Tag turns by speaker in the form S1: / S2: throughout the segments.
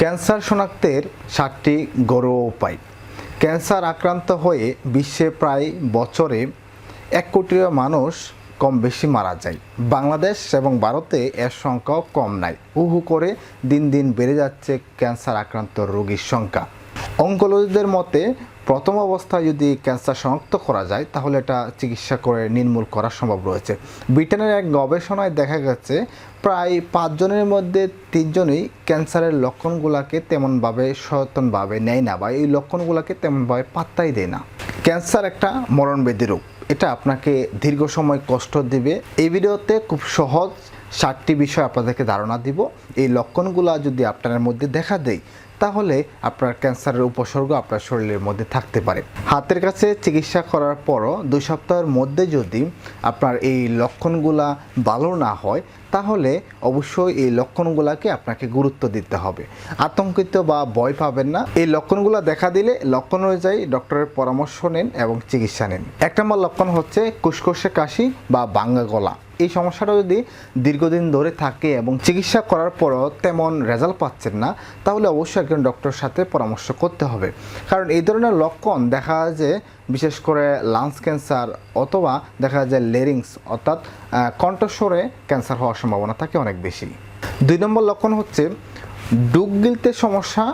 S1: Cancer শনাক্তের সাতটি ঘরোয়া উপায়। ক্যান্সার আক্রান্ত হয়ে বিশ্বে প্রায় বছরে এক কোটিরও মানুষ কম বেশি মারা যায়। বাংলাদেশ এবং ভারতে এর সংখ্যাও কম নাই। উহু করে দিন দিন বেড়ে যাচ্ছে ক্যান্সার আক্রান্ত রোগীর সংখ্যা। অঙ্কোলজিদের মতে, প্রথম অবস্থায় যদি ক্যান্সার শনাক্ত করা যায়, তাহলে এটা চিকিৎসা করে নির্মূল করা সম্ভব রয়েছে। ব্রিটেনের এক গবেষণায় দেখা গেছে, প্রায় পাঁচজনের মধ্যে তিনজনই ক্যান্সারের লক্ষণগুলোকে তেমনভাবে সচেতনভাবে নেয় না বা এই লক্ষণগুলোকে তেমনভাবে পাত্তাই দেয় না। ক্যান্সার একটা মরণবেদী রোগ। এটা আপনাকে দীর্ঘ সময় কষ্ট দিবে। এই ভিডিওতে খুব সহজ ষাটটি বিষয় আপনাদেরকে ধারণা দিব। এই লক্ষণগুলো যদি আপনার মধ্যে দেখা দেয় তাহলে আপনার ক্যান্সারের উপসর্গ আপনার শরীরের মধ্যে থাকতে পারে। হাতের কাছে চিকিৎসা করার পরও দুই সপ্তাহের মধ্যে যদি আপনার এই লক্ষণগুলা ভালো না হয়, তাহলে অবশ্যই এই লক্ষণগুলোকে আপনাকে গুরুত্ব দিতে হবে। আতঙ্কিত বা ভয় পাবেন না। এই লক্ষণগুলো দেখা দিলে লক্ষণ অনুযায়ী ডক্টরের পরামর্শ নেন এবং চিকিৎসা নেন। এক নম্বর লক্ষণ হচ্ছে কুসকুসে কাশি বা বাঙ্গা গলা। এই সমস্যাটা যদি দীর্ঘদিন ধরে থাকে এবং চিকিৎসা করার পরও তেমন রেজাল্ট পাচ্ছেন না, তাহলে অবশ্যই একজন ডক্টরের সাথে পরামর্শ করতে হবে। কারণ এই ধরনের লক্ষণ দেখা যায় যে বিশেষ করে লাংস ক্যান্সার অথবা দেখা যায় লেরিংস, অর্থাৎ কণ্ঠস্বরে ক্যান্সার হওয়ার সম্ভাবনা থাকে অনেক বেশি। দুই নম্বর লক্ষণ হচ্ছে ডুব গিলতে সমস্যা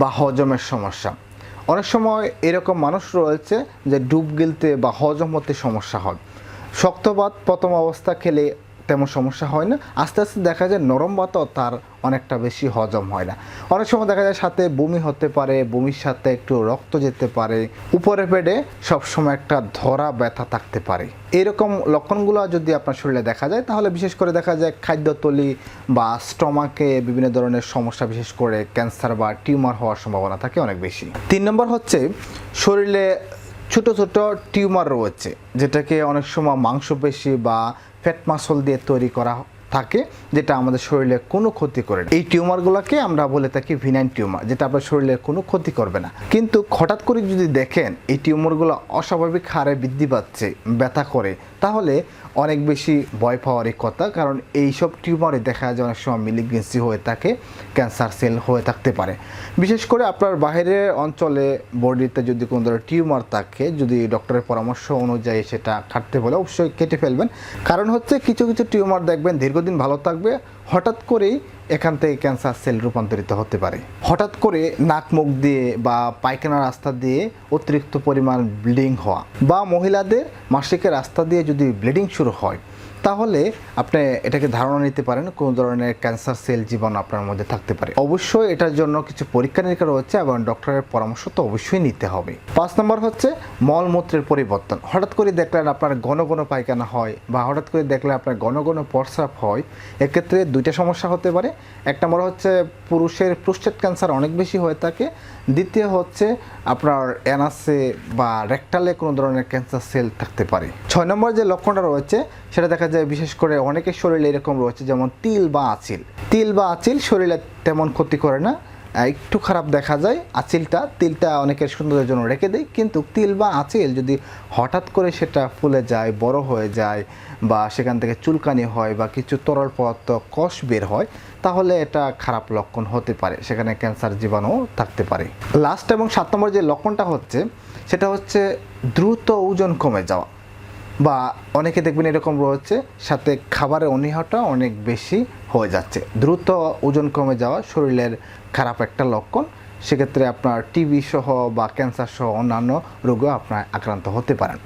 S1: বা হজমের সমস্যা। অনেক সময় এরকম মানুষ রয়েছে যে ডুব গিলতে বা হজম হতে সমস্যা হয়। শক্ত ভাত প্রথম অবস্থা খেলে তেমন সমস্যা হয় না। আস্তে আস্তে দেখা যায় নরম ভাতও তার অনেকটা বেশি হজম হয় না। অনেক সময় দেখা যায় সাথে বমি হতে পারে, বমির সাথে একটু রক্ত যেতে পারে। উপরে পেটে সবসময় একটা ধরা ব্যথা থাকতে পারে। এরকম লক্ষণগুলো যদি আপনার শরীরে দেখা যায়, তাহলে বিশেষ করে দেখা যায় খাদ্যতলি বা স্টমাকে বিভিন্ন ধরনের সমস্যা, বিশেষ করে ক্যান্সার বা টিউমার হওয়ার সম্ভাবনা থাকে অনেক বেশি। তিন নম্বর হচ্ছে শরীরে ছোট ছোট টিউমার রয়েছে যেটাকে অনেক সময় মাংসপেশি বা ফ্যাট মাসল দিয়ে তৈরি করা থাকে যেটা আমাদের শরীরে কোনো ক্ষতি করে না। এই টিউমারগুলোকে আমরা বলে থাকি ভিনাইন টিউমার, যেটা আপনার শরীরে কোনো ক্ষতি করবে না। কিন্তু হঠাৎ করে যদি দেখেন এই টিউমারগুলো অস্বাভাবিক হারে বৃদ্ধি পাচ্ছে, ব্যথা করে, তাহলে অনেক বেশি ভয় পাওয়ারই কথা। কারণ এইসব টিউমারে দেখা যায় অনেক সময় মিলিগেন্সি হয়ে থাকে, ক্যান্সার সেল হয়ে থাকতে পারে। বিশেষ করে আপনার বাইরের অঞ্চলে বডিতে যদি কোনো ধরনের টিউমার থাকে, যদি ডক্টরের পরামর্শ অনুযায়ী সেটা কাটতে বলে অবশ্যই কেটে ফেলবেন। কারণ হচ্ছে কিছু কিছু টিউমার দেখবেন দীর্ঘদিন ভালো থাকবে, হঠাৎ করেই এখান থেকে ক্যান্সার সেল রূপান্তরিত হতে পারে। হঠাৎ করে নাক মুখ দিয়ে বা পায়খানা রাস্তা দিয়ে অতিরিক্ত পরিমাণ ব্লিডিং হওয়া বা মহিলাদের মাসিকের রাস্তা দিয়ে যদি ব্লিডিং শুরু হয় তাহলে আপনি এটাকে ধারণা নিতে পারেন কোনো ধরনের ক্যান্সার সেল জীবাণু আপনার মধ্যে থাকতে পারে। অবশ্যই এটার জন্য কিছু পরীক্ষা নিরীক্ষা রয়েছে এবং ডক্টরের পরামর্শ তো অবশ্যই নিতে হবে। পাঁচ নম্বর হচ্ছে মলমূত্রের পরিবর্তন। হঠাৎ করে দেখলেন আপনার ঘন ঘন পায়খানা হয় বা হঠাৎ করে দেখলে আপনার ঘন ঘন প্রস্রাব হয়, এক্ষেত্রে দুইটা সমস্যা হতে পারে। এক নম্বর হচ্ছে পুরুষের প্রোস্টেট ক্যান্সার অনেক বেশি হয়ে থাকে। দ্বিতীয় হচ্ছে আপনার অ্যানাসে বা রেকটালে কোনো ধরনের ক্যান্সার সেল থাকতে পারে। ছয় নম্বর যে লক্ষণটা রয়েছে, সেটা দেখা যায় বিশেষ করে অনেকের শরীরে এরকম রয়েছে, যেমন তিল বা আচিল। তিল বা আচিল শরীরে তেমন ক্ষতি করে না। একটু খারাপ দেখা যায় আঁচিলটা, তিলটা অনেকের সৌন্দর্যের জন্য রেখে দেয় কিন্তু তিল বা আঁচিল যদি হঠাৎ করে সেটা ফুলে যায়, বড় হয়ে যায় বা সেখান থেকে চুলকানি হয় বা কিছু তরল পদার্থ কষ বের হয়, তাহলে এটা খারাপ লক্ষণ হতে পারে। সেখানে ক্যান্সার জীবাণু থাকতে পারে। লাস্ট এবং সাত নম্বর যে লক্ষণটা হচ্ছে, সেটা হচ্ছে দ্রুত ওজন কমে যাওয়া। বা অনেকে দেখবেন এরকম রয়েছে, সাথে খাবারের অনীহাটা অনেক বেশি হয়ে যাচ্ছে। দ্রুত ওজন কমে যাওয়া শরীরের খারাপ একটা লক্ষণ। সেক্ষেত্রে আপনার টিবি সহ বা ক্যান্সার সহ অন্যান্য রোগও আপনার আক্রান্ত হতে পারেন।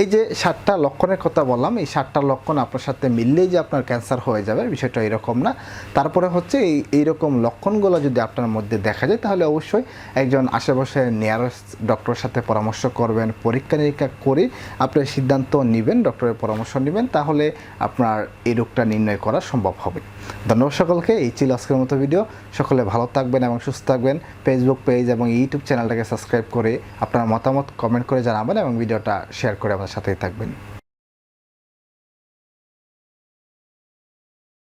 S1: এই যে সাতটা লক্ষণের কথা বললাম, এই সাতটা লক্ষণ আপনার সাথে মিললেই যে আপনার ক্যান্সার হয়ে যাবে, বিষয়টা এরকম না। তারপরে হচ্ছে এই, এইরকম লক্ষণগুলো যদি আপনার মধ্যে দেখা যায়, তাহলে অবশ্যই একজন আশেপাশে নিয়ারেস্ট ডক্টরের সাথে পরামর্শ করবেন, পরীক্ষা নিরীক্ষা করে আপনি সিদ্ধান্ত নেবেন ডক্টরের পরামর্শ নেবেন, তাহলে আপনার এই রোগটা নির্ণয় করা সম্ভব হবে। ধন্যবাদ সকলকে, এই ছিল আজকের মতো ভিডিও সকলে ভালো থাকবেন এবং সুস্থ থাকবেন। ফেসবুক পেজ এবং ইউটিউব চ্যানেলটাকে সাবস্ক্রাইব করে আপনার মতামত কমেন্ট করে জানাবেন এবং ভিডিওটা শেয়ার করে আমার সাথেই থাকবেন।